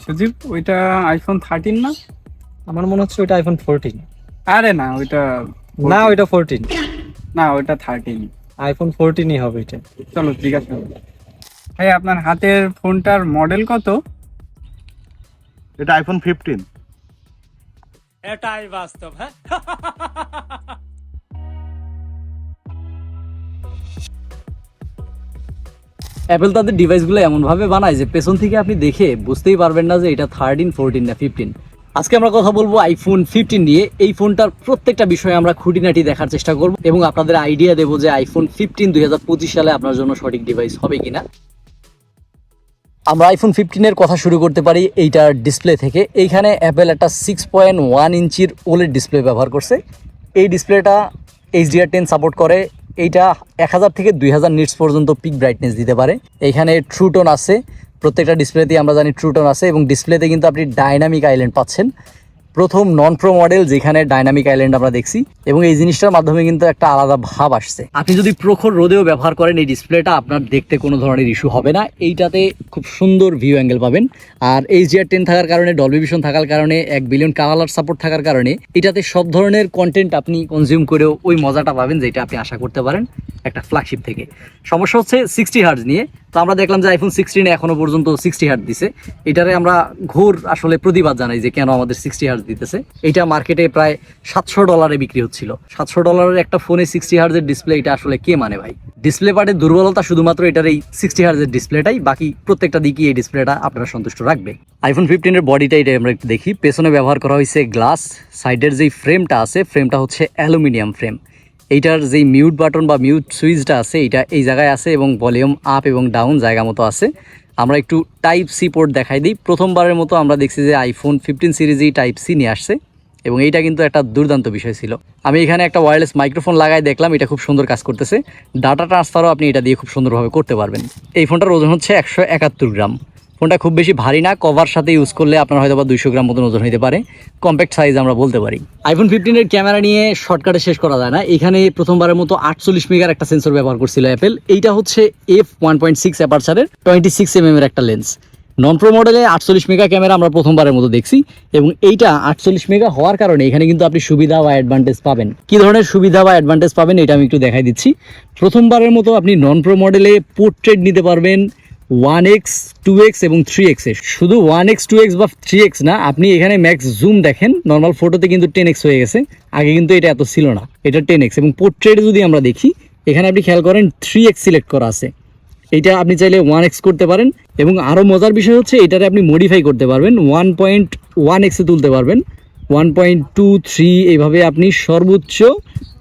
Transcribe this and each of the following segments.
সজীব ওইটা iPhone thirteen না? আমার মনে হচ্ছে ওইটা আইফোন ফোরটিন আরে না ওইটা না ওইটা ফোরটিন না ওইটা থার্টিন আইফোন ফোরটিনই হবে এটা। চলো জিজ্ঞাসা করি ভাই আপনার হাতের ফোনটার মডেল কত? এটা আইফোন ফিফটিন এটাই বাস্তব হ্যাঁ? অ্যাপেল তাদের ডিভাইসগুলো এমনভাবে বানায় যে পেছন থেকে আপনি দেখে বুঝতেই পারবেন না যে এটা থার্টিন ফোরটিন না ফিফটিন আজকে আমরা কথা বলব আইফোন ফিফটিন নিয়ে। এই ফোনটার প্রত্যেকটা বিষয়ে আমরা খুঁটিনাটি দেখার চেষ্টা করব এবং আপনাদের আইডিয়া দেবো যে আইফোন ফিফটিন দুই হাজার পঁচিশ সালে আপনার জন্য সঠিক ডিভাইস হবে কিনা। আমরা আইফোন ফিফটিনের কথা শুরু করতে পারি এইটার ডিসপ্লে থেকে। এইখানে অ্যাপেল একটা সিক্স পয়েন্ট ওয়ান ইঞ্চির ওলের ডিসপ্লে ব্যবহার করছে। এই ডিসপ্লেটা এইচডিআর টেন সাপোর্ট করে। এইটা এক হাজার থেকে দুই হাজার নিটস পর্যন্ত পিক ব্রাইটনেস দিতে পারে। এখানে ট্রুটোন আছে, প্রত্যেকটা ডিসপ্লেতেই আমরা জানি ট্রুটোন আছে এবং ডিসপ্লেতে কিন্তু আপনি ডাইনামিক আইল্যান্ড পাচ্ছেন। প্রথম নন প্রো মডেল যেখানে ডাইনামিক আইল্যান্ড আমরা দেখছি, এবং এই জিনিসটার মাধ্যমে কিন্তু একটা আলাদা ভাব আসছে। আপনি যদি প্রখর রোদেও ব্যবহার করেন, এই ডিসপ্লেটা আপনার দেখতে কোনো ধরনের ইস্যু হবে না। এইটাতে খুব সুন্দর ভিউ অ্যাঙ্গেল পাবেন। আর এইচডিআর টেন থাকার কারণে ডলবি ভিশন থাকার কারণে, এক বিলিয়ন কালার সাপোর্ট থাকার কারণে, এটাতে সব ধরনের কন্টেন্ট আপনি কনজিউম করেও ওই মজাটা পাবেন যেটা আপনি আশা করতে পারেন। একটা ফ্ল্যাগশিপ থেকে। সমস্যা হচ্ছে সিক্সটি হার্জ নিয়ে। তো আমরা দেখলাম যে আইফোন সিক্সটিনে এখনও পর্যন্ত সিক্সটি হার্জ দিছে। এটারে আমরা ঘোর আসলে প্রতিবাদ জানাই যে কেন আমাদের সিক্সটি হার্জ দিতেছে। এটা মার্কেটে প্রায় সাতশো ডলারে বিক্রি হচ্ছিল। সাতশো ডলারের একটা ফোনে সিক্সটি হার্জের ডিসপ্লে এটা আসলে কে মানে ভাই? ডিসপ্লে পার্টের দুর্বলতা শুধুমাত্র এটার এই সিক্সটি হার্জের ডিসপ্লেটাই বাকি প্রত্যেকটা দিকই এই ডিসপ্লেটা আপনারা সন্তুষ্ট রাখবে। আইফোন ফিফটিনের বডিটা এটা আমরা একটু দেখি। পেছনে ব্যবহার করা হয়েছে গ্লাস সাইডের যেই ফ্রেমটা আছে ফ্রেমটা হচ্ছে অ্যালুমিনিয়াম ফ্রেম এইটার যেই মিউট বাটন বা মিউট সুইচটা আছে এটা এই জায়গায় আছে এবং ভলিউম আপ এবং ডাউন জায়গা মতো আছে। আমরা একটু টাইপ সি পোর্ট দেখাই দিই। প্রথমবারের মতো আমরা দেখছি যে আইফোন ফিফটিন সিরিজই টাইপ সি নিয়ে আসছে এবং এইটা কিন্তু একটা দুর্দান্ত বিষয় ছিল। আমি এখানে একটা ওয়্যারলেস মাইক্রোফোন লাগাই দেখলাম, এটা খুব সুন্দর কাজ করতেছে। ডাটা ট্রান্সফারও আপনি এটা দিয়ে খুব সুন্দরভাবে করতে পারবেন। এই ফোনটার ওজন হচ্ছে একশো একাত্তর গ্রাম ফোনটা খুব বেশি ভারী না কভার সাথে ইউজ করলে আপনার হয়তো বা দুইশো গ্রাম মতন ওজন হতে পারে। কম্প্যাক্ট সাইজ আমরা বলতে পারি। আইফোন ফিফটিনের ক্যামেরা নিয়ে শর্টকাটে শেষ করা যায় না। এখানে প্রথমবারের মতো আটচল্লিশ মেগার একটা সেন্সর ব্যবহার করছিল অ্যাপেল এইটা হচ্ছে এফ ওয়ান পয়েন্ট সিক্স অ্যাপারচারের টোয়েন্টি সিক্স এম এর একটা লেন্স নন প্রো মডেলে আটচল্লিশ মেগা ক্যামেরা আমরা প্রথমবারের মতো দেখছি এবং এইটা আটচল্লিশ মেগা হওয়ার কারণে এখানে কিন্তু আপনি সুবিধা বা অ্যাডভান্টেজ পাবেন। কি ধরনের সুবিধা বা অ্যাডভান্টেজ পাবেন এটা আমি একটু দেখাই দিচ্ছি। প্রথমবারের মতো আপনি নন প্রো মডেলে পোর্ট্রেট নিতে পারবেন ওয়ান এক্স টু এক্স এবং থ্রি এক্সে শুধু ওয়ান এক্স টু এক্স বা থ্রি এক্স না, আপনি এখানে ম্যাক্স জুম দেখেন নর্মাল ফটোতে কিন্তু টেন এক্স হয়ে গেছে। আগে কিন্তু এটা এত ছিল না, এটা টেন এক্স এবং পোর্ট্রেটে যদি আমরা দেখি, এখানে আপনি খেয়াল করেন থ্রি এক্স সিলেক্ট করা আছে। এটা আপনি চাইলে ওয়ান এক্স করতে পারেন। এবং আরও মজার বিষয় হচ্ছে, এটারে আপনি মডিফাই করতে পারবেন ওয়ান পয়েন্ট ওয়ান এক্সে তুলতে পারবেন। ওয়ান পয়েন্ট টু থ্রি এইভাবে আপনি সর্বোচ্চ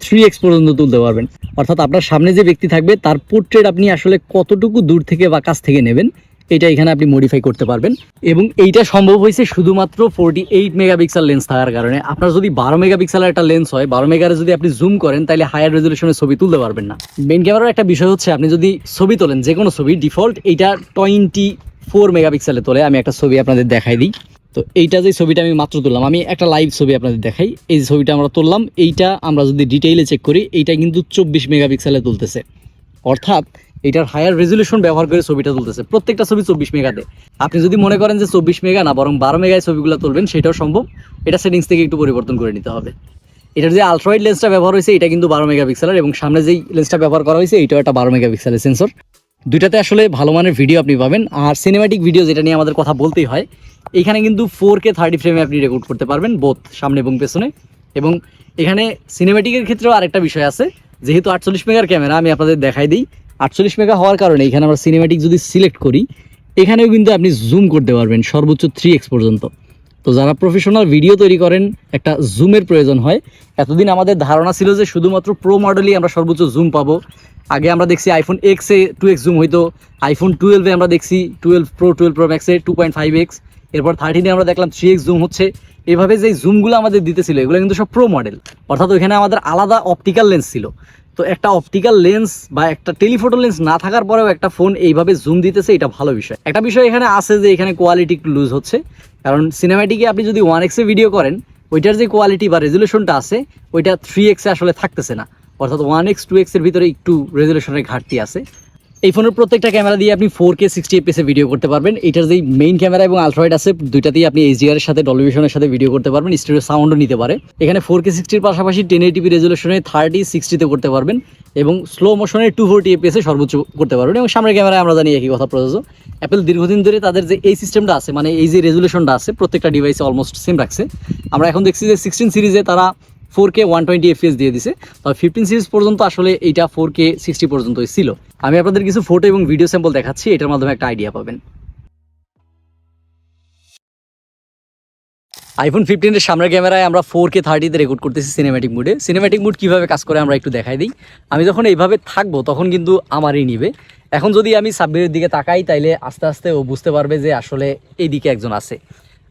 থ্রি এক্স পর্যন্ত তুলতে পারবেন। অর্থাৎ আপনার সামনে যে ব্যক্তি থাকবে, তার পোর্ট্রেট আপনি আসলে কতটুকু দূর থেকে বা কাছ থেকে নেবেন, এটা এখানে আপনি মডিফাই করতে পারবেন। এবং এইটা সম্ভব হয়েছে শুধুমাত্র ফোরটি এইট মেগাপিক্সেল লেন্স থাকার কারণে। আপনার যদি বারো মেগাপিক্সেলের একটা লেন্স হয়, বারো মেগারে যদি আপনি জুম করেন, তাহলে হায়ার রেজলিউশনের ছবি তুলতে পারবেন না। মেন ক্যামেরার একটা বিষয় হচ্ছে, আপনি যদি ছবি তোলেন যে কোনো ছবি ডিফল্ট এইটা টোয়েন্টি ফোর মেগাপিক্সেলে তোলে, আমি একটা ছবি আপনাদের দেখাই দিই। তো এইটা যে ছবিটা আমি মাত্র তুললাম, আমি একটা লাইভ ছবি আপনাদের দেখাই। এই ছবিটা আমরা তুললাম, এইটা আমরা যদি ডিটেইলে চেক করি, এইটা কিন্তু চব্বিশ মেগাপিক্সেলে তুলতেছে। অর্থাৎ এটার হায়ার রেজলিউশন ব্যবহার করে ছবিটা তুলতেছে। প্রত্যেকটা ছবি চব্বিশ মেগাতে। আপনি যদি মনে করেন যে চব্বিশ মেগা না, বরং বারো মেগায় ছবিগুলো তুলবেন, সেটাও সম্ভব। এটা সেটিংস থেকে একটু পরিবর্তন করে নিতে হবে। এটার যে আলট্রাওয়াইড লেন্সটা ব্যবহার হয়েছে, এটা কিন্তু বারো মেগাপিক্সেলের এবং সামনে যেই লেন্সটা ব্যবহার করা হয়েছে এটাও একটা বারো মেগাপিক্সেলের সেন্সর দুইটাতে আসলে ভালো মানের ভিডিও আপনি পাবেন। আর সিনেমাটিক ভিডিও যেটা নিয়ে আমাদের কথা বলতেই হয়, এখানে কিন্তু ফোর কে থার্টি ফ্রেমে আপনি রেকর্ড করতে পারবেন বোথ সামনে এবং পেছনে। এবং এখানে সিনেমেটিকের ক্ষেত্রেও আরেকটা বিষয় আছে, যেহেতু আটচল্লিশ মেগার ক্যামেরা আমি আপনাদের দেখাই দিই। আটচল্লিশ মেগা হওয়ার কারণে এখানে আমরা সিনেমেটিক যদি সিলেক্ট করি, এখানেও কিন্তু আপনি জুম করতে পারবেন সর্বোচ্চ থ্রি এক্স পর্যন্ত। তো যারা প্রফেশনাল ভিডিও তৈরি করেন, একটা জুমের প্রয়োজন হয়। এতদিন আমাদের ধারণা ছিল যে শুধুমাত্র প্রো মডেলই আমরা সর্বোচ্চ জুম পাবো। আগে আমরা দেখছি আইফোন এক্সে টু এক্স জুম হইতো আইফোন টুয়েলভে আমরা দেখছি টুয়েলভ প্রো টুয়েলভ প্রো ম্যাক্সে টু পয়েন্ট ফাইভ এক্স এরপর থার্টিনে আমরা দেখলাম থ্রি এক্স জুম হচ্ছে। এভাবে যে জুমগুলো আমাদের দিতেছিল, এগুলো কিন্তু সব প্রো মডেল অর্থাৎ ওইখানে আমাদের আলাদা অপটিক্যাল লেন্স ছিল। তো একটা অপটিক্যাল লেন্স বা একটা টেলিফোটো লেন্স না থাকার পরেও একটা ফোন এইভাবে জুম দিতেছে, এটা ভালো বিষয়। একটা বিষয় এখানে আছে যে এখানে কোয়ালিটি একটু লুজ হচ্ছে। কারণ সিনেমাটিকে আপনি যদি ওয়ান এক্সে ভিডিও করেন, ওইটার যে কোয়ালিটি বা রেজলিউশনটা আছে, ওইটা থ্রি এক্সে আসলে থাকতেছে না। অর্থাৎ ওয়ান এক্স টু এক্সের ভিতরে একটু রেজলিউশনের ঘাটতি আছে। এই ফোনের প্রত্যেকটা ক্যামেরা দিয়ে আপনি ফোর কে সিক্সটি এপিএসে ভিডিও করতে পারবেন। এটার যেই মেইন ক্যামেরা এবং আলট্রয়েড আছে, দুইটাতেই আপনি এইচডিআর এর সাথে ডলভিশনের সাথে ভিডিও করতে পারবেন স্টুডিও সাউন্ডও নিতে পারে। এখানে ফোর কে সিক্সটির পাশাপাশি টেন এইটিপি রেজুলেশনে থার্টি সিক্সটিতে করতে পারবেন এবং স্লো মোশনে টু ফোরটি এপিএসে সর্বোচ্চ করতে পারবেন এবং সামনের ক্যামেরায় আমরা জানি একই কথা, প্রযোজ্য। অ্যাপেল দীর্ঘদিন ধরে তাদের যে এই সিস্টেমটা আছে মানে এই যে রেজুলেশনটা আছে, প্রত্যেকটা ডিভাইসে অলমোস্ট সেম রাখছে। আমরা এখন দেখছি যে সিক্সটিন সিরিজে তারা four K one twenty FPS দিয়ে দিছে। তবে ফিফটিন সিরিজ পর্যন্ত আসলে এইটা ফোর কে সিক্সটি পর্যন্তই ছিল। আমি আপনাদের কিছু ফটো এবং ভিডিও স্যাম্পল দেখাচ্ছি, এটার মাধ্যমে একটা আইডিয়া পাবেন। আইফোন ফিফটিনের সামনের ক্যামেরায় আমরা ফোর কে থার্টিতে রেকর্ড করতেছি সিনেম্যাটিক মুডে সিনেম্যাটিক মুড কীভাবে কাজ করে আমরা একটু দেখাই দিই। আমি যখন এইভাবে থাকব, তখন কিন্তু আমারই নিবে। এখন যদি আমি সাব্বিরের দিকে তাকাই, তাইলে আস্তে আস্তে ও বুঝতে পারবে যে আসলে এই দিকে একজন আছে।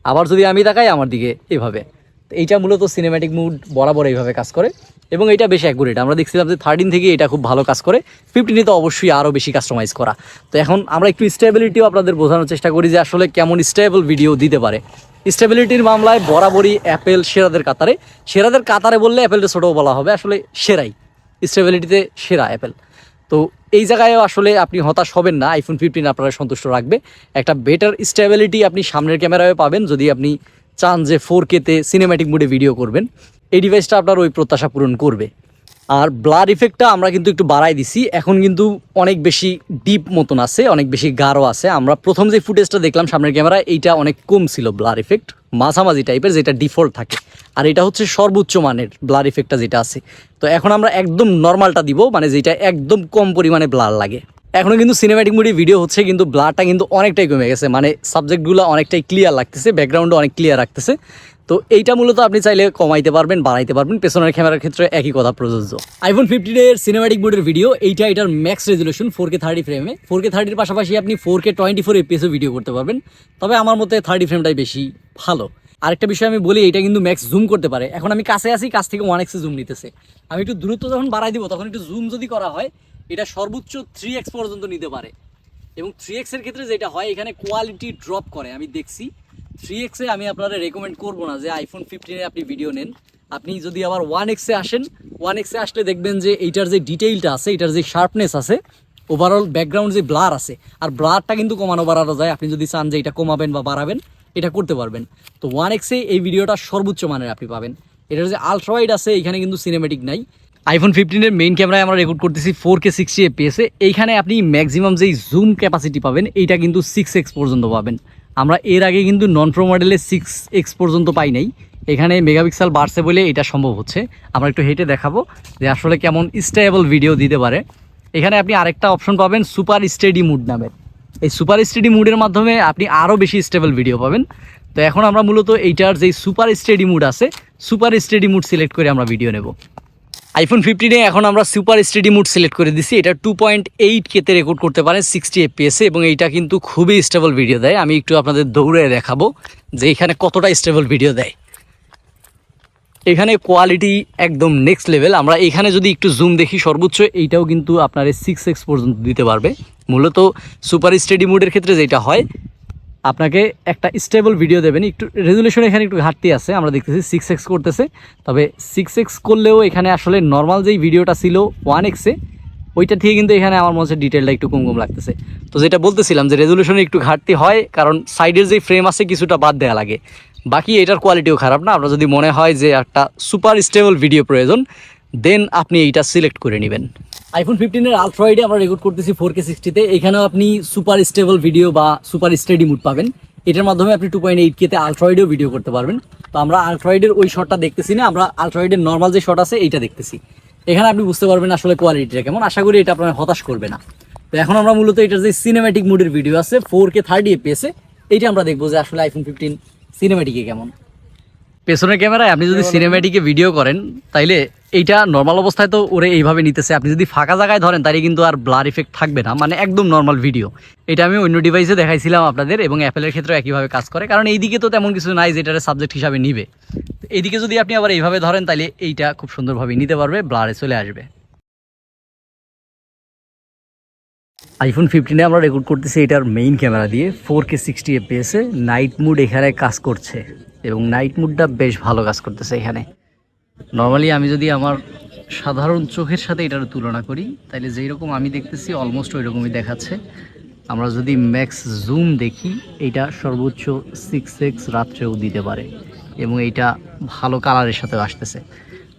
আবার যদি আমি তাকাই, আমার দিকে এভাবে। তো এইটা মূলত সিনেম্যাটিক মুড বরাবর এইভাবে কাজ করে, এবং এটা বেশ অ্যাকুরেট আমরা দেখছিলাম যে থার্টিন থেকে এটা খুব ভালো কাজ করে ফিফটিনে তো অবশ্যই আরও বেশি কাস্টমাইজ করা। তো এখন আমরা একটু স্টেবিলিটিও আপনাদের বোঝানোর চেষ্টা করি যে আসলে কেমন স্টেবল ভিডিও দিতে পারে। স্টেবিলিটির মামলায় বরাবরই অ্যাপেল সেরাদের কাতারে। সেরাদের কাতারে বললে অ্যাপেলটা ছোটো বলা হবে, আসলে সেরাই। স্টেবিলিটিতে সেরা অ্যাপেল তো এই জায়গায়ও আসলে আপনি হতাশ হবেন না আইফোন ফিফটিন আপনারা সন্তুষ্ট রাখবে। একটা বেটার স্টেবিলিটি আপনি সামনের ক্যামেরায় পাবেন যদি আপনি চান যে ফোর কেতে সিনেম্যাটিক মুডে ভিডিও করবেন। এই ডিভাইসটা আপনার ওই প্রত্যাশা পূরণ করবে। আর ব্লার ইফেক্টটা আমরা কিন্তু একটু বাড়াই দিছি। এখন কিন্তু অনেক বেশি ডিপ মতন আছে, অনেক বেশি গাঢ় আছে। আমরা প্রথম যে ফুটেজটা দেখলাম সামনের ক্যামেরায় এইটা অনেক কম ছিল ব্লার ইফেক্ট মাঝামাঝি টাইপের যেটা ডিফল্ট থাকে। আর এটা হচ্ছে সর্বোচ্চ মানের ব্লার ইফেক্টটা যেটা আছে। তো এখন আমরা একদম নর্মালটা দিব মানে যেটা একদম কম পরিমাণে ব্লার লাগে। এখনও কিন্তু সিনেম্যাটিক মুডি ভিডিও হচ্ছে, কিন্তু ব্লারটা কিন্তু অনেকটাই কমে গেছে। মানে সাবজেক্টগুলো অনেকটাই ক্লিয়ার লাগতেছে ব্যাকগ্রাউন্ডও অনেক ক্লিয়ার রাখতেছে। তো এইটা মূলত আপনি চাইলে কমাইতে পারবেন, বাড়াইতে পারবেন, পেছনের ক্যামেরার ক্ষেত্রে একই কথা প্রযোজ্য। আইফোন ফিফটিনের সিনেম্যাটিক মুডের ভিডিও এইটা এটার max resolution four K thirty ফ্রেমে ফোর কে থার্টির পাশাপাশি আপনি ফোর কে টোয়েন্টি ফোর এপিএসও ভিডিও করতে পারবেন। তবে আমার মতে থার্টি ফ্রেমটাই বেশি ভালো। আরেকটা বিষয় আমি বলি এটা কিন্তু ম্যাক্স জুম করতে পারে। এখন আমি কাছে আছি, কাছ থেকে ওয়ান এক্সে জুম নিতেছে। আমি একটু দূরত্ব যখন বাড়াই দিব, তখন একটু জুম যদি করা হয় এটা সর্বোচ্চ থ্রি এক্স পর্যন্ত নিতে পারে। এবং থ্রি এক্সের ক্ষেত্রে যেটা হয়, এখানে কোয়ালিটি ড্রপ করে। আমি দেখছি থ্রি এক্সে আমি আপনারা রেকমেন্ড করব না যে আইফোন ফিফটিনে আপনি ভিডিও নেন। আপনি যদি আবার ওয়ান এক্সে আসেন ওয়ান এক্সে আসলে দেখবেন যে এইটার যে ডিটেইলটা আছে এটার যে শার্পনেস আছে ওভারঅল ব্যাকগ্রাউন্ড যে ব্লার আছে, আর ব্লারটা কিন্তু কমানো বাড়ানো যায়। আপনি যদি চান যে এটা কমাবেন বা বাড়াবেন, এটা করতে পারবেন। তো ওয়ান এক্সে এই ভিডিওটা সর্বোচ্চ মানের আপনি পাবেন। এটার যে আলট্রাওয়াইড আছে, এখানে কিন্তু সিনেমেটিক নাই। আইফোন ফিফটিনের মেইন ক্যামেরায় আমরা রেকর্ড করতেছি ফোর কে সিক্সটি এপিএসে এইখানে আপনি ম্যাক্সিমাম যেই জুম ক্যাপাসিটি পাবেন, এইটা কিন্তু সিক্স এক্স পর্যন্ত পাবেন। আমরা এর আগে কিন্তু নন প্রো মডেলে সিক্স এক্স পর্যন্ত পাই নাই। এখানে মেগাপিক্সেল বাড়ছে বলে এটা সম্ভব হচ্ছে। আমরা একটু হেঁটে দেখাবো যে আসলে কেমন স্টেবল ভিডিও দিতে পারে। এখানে আপনি আরেকটা অপশন পাবেন সুপার স্টেডি মুড নামের। এই সুপার স্টেডি মুডের মাধ্যমে আপনি আরও বেশি স্টেবল ভিডিও পাবেন। তো এখন আমরা মূলত এইটার যেই সুপার স্টেডি মুড আছে সুপার স্টেডি মুড সিলেক্ট করে আমরা ভিডিও নেব। আইফোন ফিফটিনে এখন আমরা সুপার স্টেডি মুড সিলেক্ট করে দিছি। এটা টু পয়েন্ট এইট কেতে রেকর্ড করতে পারেন সিক্সটি এফপিএসে এবং এইটা কিন্তু খুবই স্টেবল ভিডিও দেয়। আমি একটু আপনাদের দৌড়ে দেখাবো যে এখানে কতটা স্টেবল ভিডিও দেয়। এখানে কোয়ালিটি একদম নেক্সট লেভেল আমরা এখানে যদি একটু জুম দেখি, সর্বোচ্চ এইটাও কিন্তু আপনার সিক্স এক্স পর্যন্ত দিতে পারবে। মূলত সুপার স্টেডি মুডের ক্ষেত্রে যেটা হয় আপনাকে একটা স্টেবল ভিডিও দেবেন। একটু রেজুলেশন এখানে একটু ঘাটতি আছে, আমরা দেখতেছি সিক্স এক্স করতেছে। তবে সিক্স এক্স করলেও এখানে আসলে নর্মাল যেই ভিডিওটা ছিল ওয়ান এক্সে ওইটা থেকে কিন্তু এখানে আমার মনে হচ্ছে ডিটেলটা একটু কম কম লাগতেছে। তো যেটা বলতেছিলাম যে রেজুলেশনে একটু ঘাটতি হয়, কারণ সাইডের যেই ফ্রেম আছে কিছুটা বাদ দেওয়া লাগে। বাকি এটার কোয়ালিটিও খারাপ না, আপনার যদি মনে হয় যে একটা সুপার স্টেবল ভিডিও প্রয়োজন দেন আপনি এইটা সিলেক্ট করে নেবেন। আইফোন ফিফটিনের আলট্রয়েডে আমরা রেকর্ড করতেছি ফোর কে সিক্সটিতে এখানেও আপনি সুপার স্টেবল ভিডিও বা সুপার স্টেডি মুড পাবেন। এটার মাধ্যমে আপনি টু পয়েন্ট এইট কেতে আলট্রয়েডেও ভিডিও করতে পারবেন। তো আমরা আলট্রয়েডের ওই শটটা দেখতেছি না আমরা আলট্রয়েডের নর্মাল যে শট আছে এইটা দেখতেছি। এখানে আপনি বুঝতে পারবেন আসলে কোয়ালিটিটা কেমন। আশা করি এটা আপনার হতাশ করবে না। তো এখন আমরা মূলত এটার যে সিনেম্যাটিক মুডের ভিডিও আছে ফোর কে থার্টি এপিএসে এইটা আমরা দেখব যে আসলে আইফোন ফিফটিন সিনেম্যাটিকে কেমন। পেছনের ক্যামেরায় আপনি যদি সিনেম্যাটিকে ভিডিও করেন তাইলে এইটা নর্মাল অবস্থায় তো ওরে এইভাবে নিতেছে। আপনি যদি ফাঁকা জায়গায় ধরেন, তাহলে কিন্তু আর ব্লার ইফেক্ট থাকবে না। মানে একদম নর্মাল ভিডিও এটা আমি অন্য ডিভাইসে দেখাইছিলাম আপনাদের এবং অ্যাপেলের ক্ষেত্রে একইভাবে কাজ করে। কারণ এইদিকে তো তেমন কিছু নাই যেটার সাবজেক্ট হিসাবে নিবে। এইদিকে যদি আপনি আবার এইভাবে ধরেন, তাহলে এইটা খুব সুন্দরভাবে নিতে পারবে ব্লারে চলে আসবে। আইফোন ফিফটিনে আমরা রেকর্ড করতেছি এটার মেইন ক্যামেরা দিয়ে। ফোর কে সিক্সটি এপিএসে নাইট মুড এখানে কাজ করছে। এবং নাইট মুডটা বেশ ভালো কাজ করতেছে এখানে। নর্মালি আমি যদি আমার সাধারণ চোখের সাথে এটার তুলনা করি তাহলে যেই রকম আমি দেখতেছি অলমোস্ট ওই রকমই দেখাচ্ছে। আমরা যদি ম্যাক্স জুম দেখি, এটা সর্বোচ্চ সিক্স এক্স রাত্রেও দিতে পারে এবং এইটা ভালো কালারের সাথেও আসতেছে।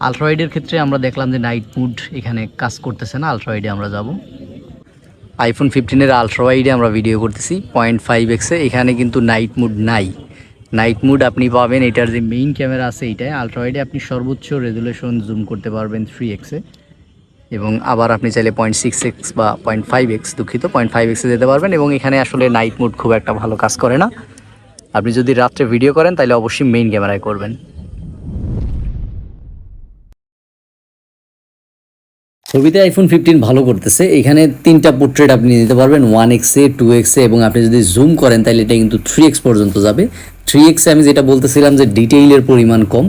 আলট্রাওয়াইডের ক্ষেত্রে আমরা দেখলাম যে নাইট মুড এখানে কাজ করতেছে না আলট্রাওয়াইডে আমরা যাব। আইফোন ফিফটিনের আলট্রাওয়াইডে আমরা ভিডিও করতেছি পয়েন্ট ফাইভ এক্সে এখানে কিন্তু নাইট মুড নাই। নাইট মুড আপনি পাবেন, এটার যে মেইন ক্যামেরা আছে এইটায় আলট্রাওয়াইডে আপনি সর্বোচ্চ রেজুলেশন জুম করতে পারবেন থ্রি এক্সে এবং আবার আপনি চাইলে পয়েন্ট সিক্স এক্স বা পয়েন্ট ফাইভ এক্স দুঃখিত পয়েন্ট ফাইভ এক্সে যেতে পারবেন এবং এখানে আসলে নাইট মুড খুব একটা ভালো কাজ করে না। আপনি যদি রাত্রে ভিডিও করেন, তাহলে অবশ্যই মেইন ক্যামেরায় করবেন। ছবিতে আইফোন ফিফটিন ভালো করতেছে। এখানে তিনটা পোর্ট্রেট আপনি নিতে পারবেন ওয়ান এক্সে টু এক্সে এবং আপনি যদি জুম করেন তাহলে এটা কিন্তু থ্রি এক্স পর্যন্ত যাবে। থ্রি এক্সে আমি যেটা বলতেছিলাম যে ডিটেইলের পরিমাণ কম।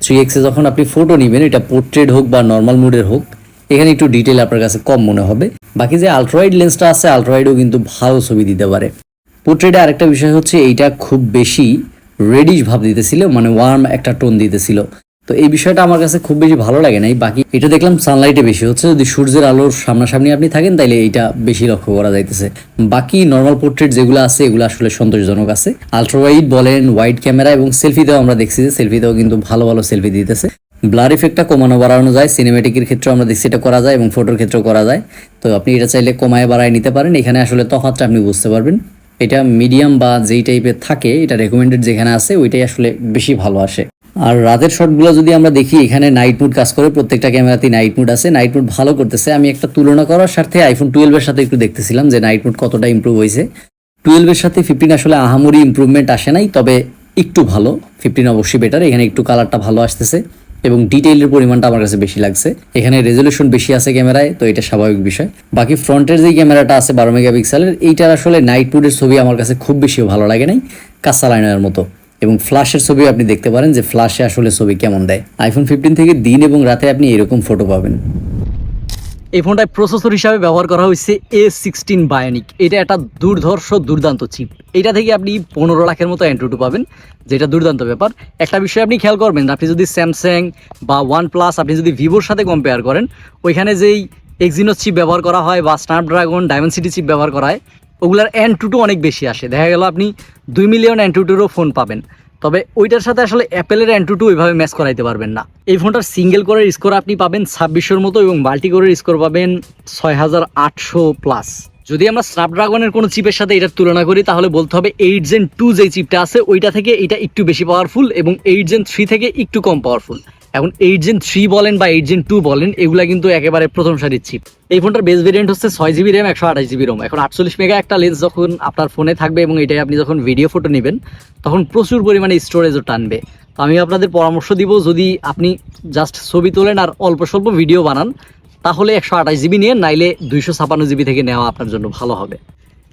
থ্রি এক্সে যখন আপনি ফটো নেবেন, এটা পোর্ট্রেট হোক বা নর্মাল মুডের হোক, এখানে একটু ডিটেল আপনার কাছে কম মনে হবে। বাকি যে আলট্রাওয়াইড লেন্সটা আছে আলট্রাওয়াইডও কিন্তু ভালো ছবি দিতে পারে। পোর্ট্রেটে আরেকটা বিষয় হচ্ছে, এইটা খুব বেশি রেডিশ ভাব দিতেছিল মানে ওয়ার্ম একটা টোন দিতেছিল। তো এই বিষয়টা আমার কাছে খুব বেশি ভালো লাগে নাই বাকি এটা দেখলাম সানলাইটে বেশি হচ্ছে। যদি সূর্যের আলোর সামনাসামনি আপনি থাকেন তাহলে এইটা বেশি লক্ষ্য করা যাইতেছে। বাকি নর্মাল পোর্ট্রেট যেগুলো আছে, এগুলো আসলে সন্তোষজনক আছে। আলট্রাওয়াইড বলেন ওয়াইড ক্যামেরা এবং সেলফিতেও আমরা দেখছি যে সেলফিতেও কিন্তু ভালো ভালো সেলফি দিতেছে। ব্লার ইফেক্টটা কমানো বাড়ানো যায়। সিনেমেটিকের ক্ষেত্রে আমরা দেখছি এটা করা যায় এবং ফটোর ক্ষেত্রেও করা যায়। তো আপনি এটা চাইলে কমায় বাড়ায় নিতে পারেন। এখানে আসলে তফাৎটা আপনি বুঝতে পারবেন। এটা মিডিয়াম বা যেই টাইপের থাকে, এটা রেকমেন্ডেড যেখানে আছে, ওইটাই আসলে বেশি ভালো আসে। আর রাতের শটগুলো যদি আমরা দেখি, এখানে নাইট মুড কাজ করে, প্রত্যেকটা ক্যামেরাতেই নাইট মুড আছে। নাইট মুড ভালো করতেছে। আমি একটা তুলনা করার স্বার্থে আইফোন টুয়েলভের সাথে একটু দেখতেছিলাম যে নাইট মুড কতটা ইমপ্রুভ হয়েছে। টুয়েলভের সাথে ফিফটিন আসলে আহামরি ইমপ্রুভমেন্ট আসে নাই, তবে একটু ভালো। ফিফটিন অবশ্যই বেটার এখানে একটু কালারটা ভালো আসতেছে এবং ডিটেইলের পরিমাণটা আমার কাছে বেশি লাগছে। এখানে রেজলিউশন বেশি আছে ক্যামেরায়, তো এটা স্বাভাবিক বিষয়। বাকি ফ্রন্টের যে ক্যামেরাটা আছে বারো মেগাপিক্সেলের, এইটার আসলে নাইট মুডের ছবি আমার কাছে খুব বেশি ভালো লাগে নাই। কাঁচা লাইনের মতো। এবং ফ্ল্যাশের ছবি আপনি দেখতে পারেন যে ফ্ল্যাশে আসলে ছবি কেমন দেয়। আইফোন ফিফটিন থেকে দিন এবং রাতে আপনি এরকম ফটো পাবেন। এই ফোনটায় প্রসেসর হিসাবে ব্যবহার করা হয়েছে এ সিক্সটিন বায়োনিক এটা একটা দুর্ধর্ষ, দুর্দান্ত চিপ এটা থেকে আপনি পনেরো লাখের মতো অ্যান্ড্রয়েড পাবেন, যেটা দুর্দান্ত ব্যাপার। একটা বিষয় আপনি খেয়াল করবেন, আপনি যদি স্যামসাং বা ওয়ান প্লাস আপনি যদি ভিভোর সাথে কম্পেয়ার করেন, ওইখানে যেই এক্সিনোস চিপ ব্যবহার করা হয় বা স্ন্যাপড্রাগন ডায়মন্ড সিটি চিপ ব্যবহার করা হয় ওগুলার অ্যান্টুটু অনেক বেশি আসে। দেখা গেল আপনি দুই মিলিয়ন অ্যান্টুটুরও ফোন পাবেন। তবে ওইটার সাথে আসলে অ্যাপেলের অ্যান্টুটু ওইভাবে ম্যাচ করাইতে পারবেন না। এই ফোনটার সিঙ্গেল কোরের স্কোর আপনি পাবেন ছাব্বিশশোর মতো এবং মাল্টি কোরের স্কোর পাবেন ছয় হাজার আটশো প্লাস যদি আমরা স্ন্যাপড্রাগনের কোনো চিপের সাথে এটার তুলনা করি, তাহলে বলতে হবে এইট জেন টু যে চিপটা আছে, ওইটা থেকে এটা একটু বেশি পাওয়ারফুল এবং এইট জেন থ্রি থেকে একটু কম পাওয়ারফুল এখন এইট জেন থ্রি বলেন বা এইট জেন টু বলেন, এগুলা কিন্তু একেবারে প্রথম সারির চিপ এই ফোনটার বেস ভেরিয়েন্ট হচ্ছে ছয় জিবি র্যাম একশো আঠাশ জিবি রোম এখন আটচল্লিশ মেগা একটা লেন্স যখন আপনার ফোনে থাকবে এবং এটাই আপনি যখন ভিডিও ফটো নেবেন, তখন প্রচুর পরিমাণে স্টোরেজও টানবে। তো আমি আপনাদের পরামর্শ দিব, যদি আপনি জাস্ট ছবি তোলেন আর অল্প স্বল্প ভিডিও বানান, তাহলে একশো আঠাশ জিবি নিয়ে নাইলে দুইশো ছাপান্ন জিবি থেকে নেওয়া আপনার জন্য ভালো হবে।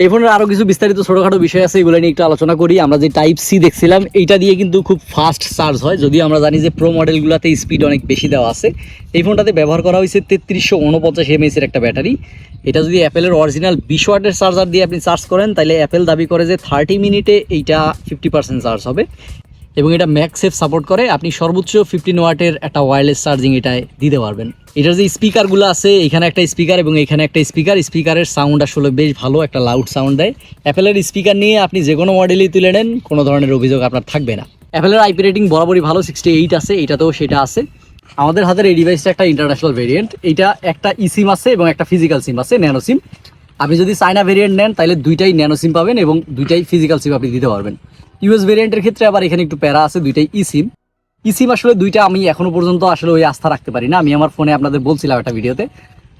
এই ফোনের আরও কিছু বিস্তারিত ছোটোখাটো বিষয় আছে, এগুলো নিয়ে একটু আলোচনা করি। আমরা যে টাইপ সি দেখছিলাম, এইটা দিয়ে কিন্তু খুব ফাস্ট চার্জ হয়। যদিও আমরা জানি যে প্রো মডেলগুলোতে স্পিড অনেক বেশি দেওয়া আছে। এই ফোনটাতে ব্যবহার করা হয়েছে তেত্রিশশো উনপঞ্চাশ এমএসের একটা ব্যাটারি। এটা যদি অ্যাপেলের অরিজিনাল বিশ ওয়াটের চার্জার দিয়ে আপনি চার্জ করেন, তাহলে অ্যাপেল দাবি করে যে থার্টি মিনিটে এইটা ফিফটি পার্সেন্ট চার্জ হবে। এবং এটা ম্যাক্সেফ সাপোর্ট করে, আপনি সর্বোচ্চ ফিফটিন ওয়াটের একটা ওয়্যারলেস চার্জিং এটায় দিতে পারবেন। এটার যে স্পিকারগুলো আছে, এখানে একটা স্পিকার এবং এখানে একটা স্পিকার স্পিকারের সাউন্ড আসলে বেশ ভালো একটা লাউড সাউন্ড দেয়। অ্যাপেলের স্পিকার নিয়ে আপনি যে কোনো মডেলই তুলে নেন, কোনো ধরনের অভিযোগ আপনার থাকবে না। অ্যাপেলের আইপি রেটিং বরাবরই ভালো সিক্সটি এইট আছে, এটাতেও সেটা আছে। আমাদের হাতের এই ডিভাইসটা একটা ইন্টারন্যাশনাল ভেরিয়েন্ট এটা একটা ই সিম আছে এবং একটা ফিজিক্যাল সিম আছে ন্যানো সিম আপনি যদি চায়না ভেরিয়েন্ট নেন, তাহলে দুইটাই ন্যানো সিম পাবেন এবং দুইটাই ফিজিক্যাল সিম আপনি দিতে পারবেন। ইউএস ভেরিয়েন্টের ক্ষেত্রে আবার এখানে একটু প্যারা আছে, দুইটাই ই সিম ই সিম আসলে দুইটা আমি এখনও পর্যন্ত আসলে ওই আস্থা রাখতে পারি না। আমি আমার ফোনে আপনাদের বলছিলাম একটা ভিডিওতে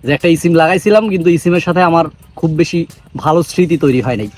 যে একটা ই সিম লাগাইছিলাম, কিন্তু ই সিমের সাথে আমার খুব বেশি ভালো স্মৃতি তৈরি হয় নাই।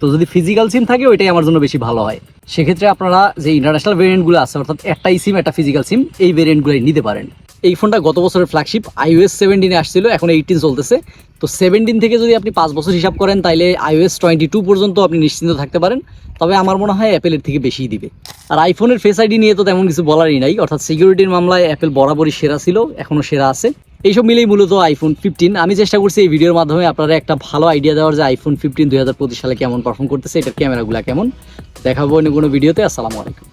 তো যদি ফিজিক্যাল সিম থাকে, ওইটাই আমার জন্য বেশি ভালো হয়। সেক্ষেত্রে আপনারা যে ইন্টারন্যাশনাল ভেরিয়েন্টগুলো আছে, অর্থাৎ একটা ই সিম একটা ফিজিক্যাল সিম এই ভেরিয়েন্টগুলোই নিতে পারেন। এই ফোনটা গত বছরের ফ্ল্যাগশিপ আইওএস সেভেন্টিনে আসছিল, এখন এইটিন চলতেছে। তো সেভেন্টিন থেকে যদি আপনি পাঁচ বছর হিসাব করেন, তাইলে আইওএস টোয়েন্টি টু পর্যন্ত আপনি নিশ্চিন্ত থাকতে পারেন। তবে আমার মনে হয় অ্যাপেলের থেকে বেশিই দিবে। আর আইফোনের ফেস আইডি নিয়ে তো তেমন কিছু বলারই নাই। অর্থাৎ সিকিউরিটির মামলায় অ্যাপেল বরাবরই সেরা ছিল এখনও সেরা আছে। এইসব মিলেই মূলত আইফোন ফিফটিন আমি চেষ্টা করছি এই ভিডিওর মাধ্যমে আপনারা একটা ভালো আইডিয়া দেওয়ার যে আইফোন ফিফটিন দুই হাজার পঁচিশ সালে কেমন পারফর্ম করতেছে, এটার ক্যামেরাগুলো কেমন। দেখাবো অন্য কোনো ভিডিওতে আসসালামু আলাইকুম।